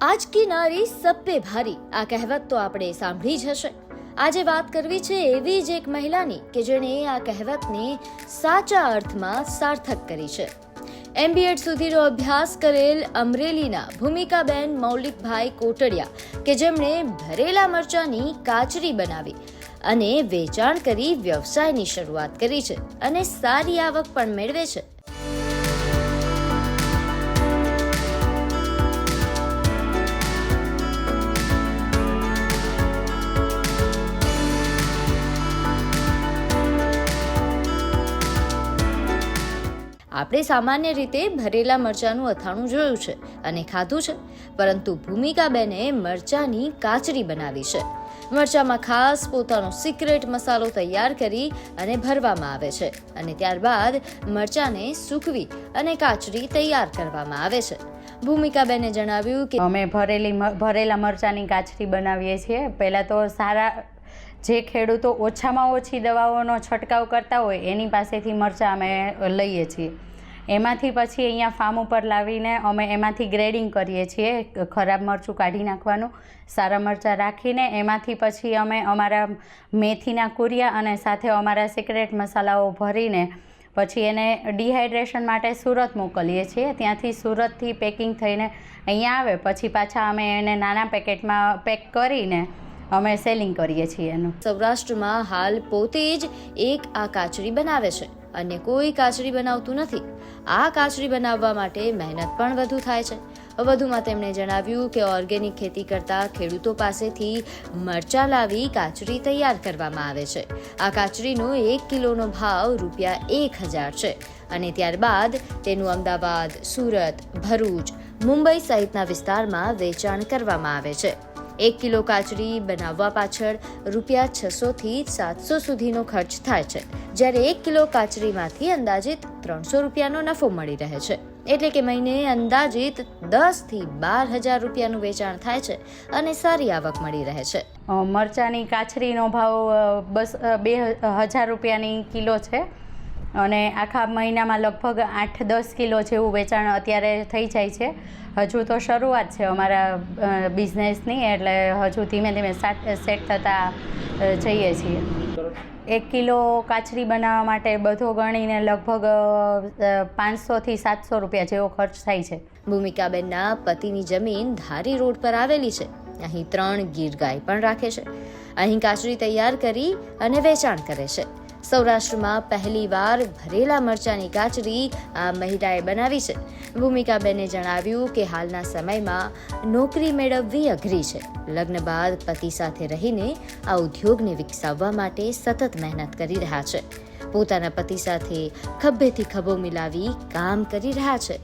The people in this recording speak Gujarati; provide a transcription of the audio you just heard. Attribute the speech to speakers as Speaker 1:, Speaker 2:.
Speaker 1: આજ કી નારી સબ ભારી. આ કહેવત તો આપણે સાંભળી જ હશે. આજે વાત કરવી છે એવી જ એક મહિલાની કે જેણે આ કહેવતને સાચા અર્થમાં સાર્થક કરી છે. એમબીએડ સુધીનો અભ્યાસ કરેલ અમરેલીના ભૂમિકાબેન મૌલિકભાઈ કોટડિયા, કે જેમણે ભરેલા મરચાની કાચરી બનાવી અને વેચાણ કરી વ્યવસાયની શરૂઆત કરી છે અને સારી આવક પણ મેળવે છે. આપણે સામાન્ય રીતે ભરેલા મરચાંનું અથાણું જોયું છે અને ખાધું છે. પરંતુ ભૂમિકાબેને મરચાંની કાચરી બનાવી છે. મરચામાં ખાસ પોતાનો સિક્રેટ મસાલો તૈયાર કરી અને ભરવામાં આવે છે અને ત્યારબાદ મરચાંને સૂકવી અને કાચરી તૈયાર કરવામાં આવે છે. ભૂમિકાબેને જણાવ્યું કે
Speaker 2: અમે ભરેલી ભરેલા મરચાંની કાચરી બનાવીએ છીએ. પહેલાં તો સારા જે ખેડૂતો ઓછામાં ઓછી દવાઓનો છંટકાવ કરતા હોય એની પાસેથી મરચાં અમે લઈએ છીએ. એમાંથી પછી અહીંયા ફાર્મ ઉપર લાવીને અમે એમાંથી ગ્રેડિંગ કરીએ છીએ, ખરાબ મરચું કાઢી નાખવાનું, સારા મરચાં રાખીને એમાંથી પછી અમે અમારા મેથીના કુરિયા અને સાથે અમારા સિક્રેટ મસાલાઓ ભરીને પછી એને ડિહાઇડ્રેશન માટે સુરત મોકલીએ છીએ. ત્યાંથી સુરતથી પેકિંગ થઈને અહીંયા આવે, પછી પાછા અમે એને નાના પેકેટમાં પેક કરીને અમે સેલિંગ કરીએ છીએ એનું.
Speaker 1: સૌરાષ્ટ્રમાં હાલ પોતે જ એક આ કાચરી બનાવે છે. અને કોઈ કાચરી બનાવતું નથી. આ કાચરી બનાવવા માટે મહેનત પણ વધુ થાય છે. વધુમાં તેમણે જણાવ્યું કે ઓર્ગેનિક ખેતી કરતા ખેડૂતો પાસેથી મરચાં લાવી કાચરી તૈયાર કરવામાં આવે છે. આ કાચરીનો એક કિલોનો ભાવ રૂપિયા એક હજાર છે અને ત્યારબાદ તેનું અમદાવાદ, સુરત, ભરૂચ, મુંબઈ સહિતના વિસ્તારમાં વેચાણ કરવામાં આવે છે. એક કિલો કાચરી બનાવવા પાછળ રૂપિયા છસોથી સાતસો સુધીનો ખર્ચ થાય છે, જ્યારે એક કિલો કાચરીમાંથી અંદાજિત ત્રણસો રૂપિયાનો નફો મળી રહે છે. એટલે કે મહિને અંદાજિત દસથી બાર હજાર રૂપિયાનું વેચાણ થાય છે અને સારી આવક મળી રહે છે.
Speaker 2: મરચાંની કાચરીનો ભાવ બસ બે હજાર રૂપિયાની કિલો છે. અને આખા મહિનામાં લગભગ આઠ દસ કિલો જેવું વેચાણ અત્યારે થઈ જાય છે. હજુ તો શરૂઆત છે અમારા બિઝનેસની એટલે હજુ ધીમે ધીમે સેટ થતા જઈએ છીએ. એક કિલો કાચરી બનાવવા માટે બધો ગણીને લગભગ પાંચસોથી સાતસો રૂપિયા જેવો ખર્ચ થાય છે.
Speaker 1: ભૂમિકાબેનના પતિની જમીન ધારી રોડ પર આવેલી છે. અહીં ત્રણ ગીર ગાય પણ રાખે છે. અહીં કાચરી તૈયાર કરી અને વેચાણ કરે છે. સૌરાષ્ટ્રમાં પહેલીવાર ભરેલા મરચાની કાચરી આ મહિલાએ બનાવી છે. ભૂમિકાબેને જણાવ્યું કે હાલના સમયમાં નોકરી મેળવવી અઘરી છે. લગ્ન બાદ પતિ સાથે રહીને આ ઉદ્યોગને વિકસાવવા માટે સતત મહેનત કરી રહ્યા છે. પોતાના પતિ સાથે ખભેથી ખભો મિલાવી કામ કરી રહ્યા છે.